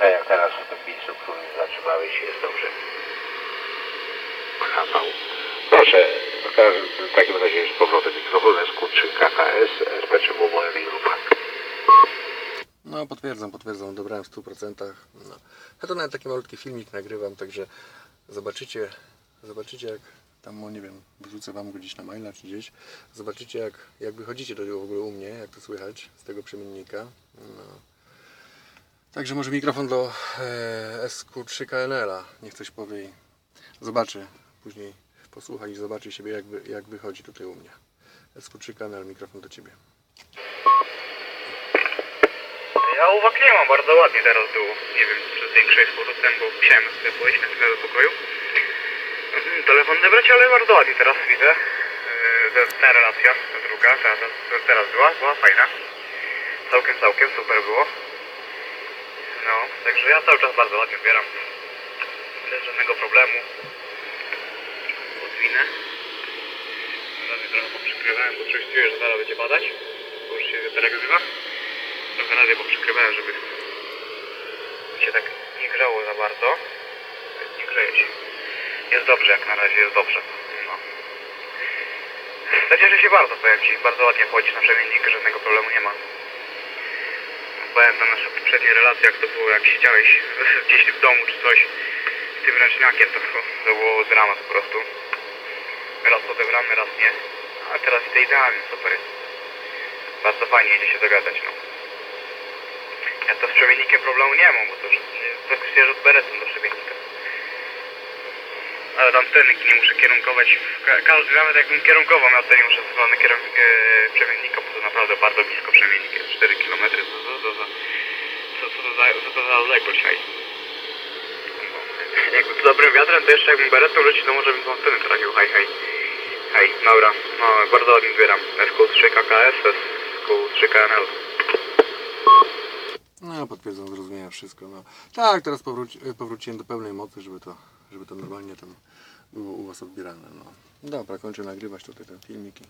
tak jak teraz w tym miejscu, w którym zatrzymałeś, jest dobrze. Rafał. Proszę, w takim razie z powrotem mikrofon SQ3 KKS, SP3 Mobile Grupa. No potwierdzam, potwierdzam, dobrałem w 100%. No. Ja to nawet taki malutki filmik nagrywam, także zobaczycie, zobaczycie jak tam, no nie wiem, wrzucę Wam go gdzieś na maila czy gdzieś. Zobaczycie jak, jak wychodzicie do tego w ogóle u mnie, jak to słychać z tego przemiennika. No. Także może mikrofon do e, SQ3 KNL-a, niech coś powie i zobaczy, później posłucha i zobaczy siebie jak, wy, jak wychodzi tutaj u mnie. SQ3 KNL, mikrofon do Ciebie. Ja uwag nie mam, bardzo ładnie teraz było. Nie wiem, czy zwiększyłeś z powrotem, bo musiałem sobie pójść na do pokoju. Telefon odebrać, ale bardzo ładnie teraz widzę. Yy, Ta relacja, ta druga, ta, ta, ta teraz była, była fajna. Całkiem, całkiem super było. No, także ja cały czas bardzo ładnie zbieram. Bez żadnego problemu. Odwinę. Razy trochę poprzykrywałem, bo czuję, że zaraz będzie padać. Bo już się wiaterek zrywa. Trochę razy poprzykrywałem, żeby się tak nie grzało za bardzo. Nie grzeje się. Jest dobrze, jak na razie jest dobrze. No. Cieszę się bardzo, powiem Ci. Bardzo ładnie wchodzisz na przemiennik, żadnego problemu nie ma. Pamiętam nasze poprzednie relacje, jak to było, jak siedziałeś gdzieś w domu czy coś z tym ręczniakiem, to, to było dramat po prostu. Raz odebramy, raz nie. A teraz idę idealnie, super jest. Bardzo fajnie idzie się dogadać, no. Ja to z przemiennikiem problemu nie mam, bo to już to kwestia rzut beretem do przemiennika. Tam sternik nie muszę kierunkować. w Ka każdy, nawet jakbym kierunkował miał, to nie muszę strony kierun- e, przemiennika, bo to naprawdę bardzo blisko przemiennik jest. 4 km, co, co, co, za- co, co, to za, co to za odległość, hej. No. Jakby z dobrym wiatrem, to jeszcze jakbym beretą rzucił, to może bym tą scenę trafił, hej, hej. Hej, dobra, no bardzo ładnie zbieram. SQ3 KKS, SQ3 KNL. No, potwierdzam, zrozumiałem wszystko. No. Tak, teraz powróci, powróciłem do pełnej mocy, żeby to, żeby to normalnie tam było u Was odbierane. No. Dobra, kończę nagrywać tutaj ten filmik. i-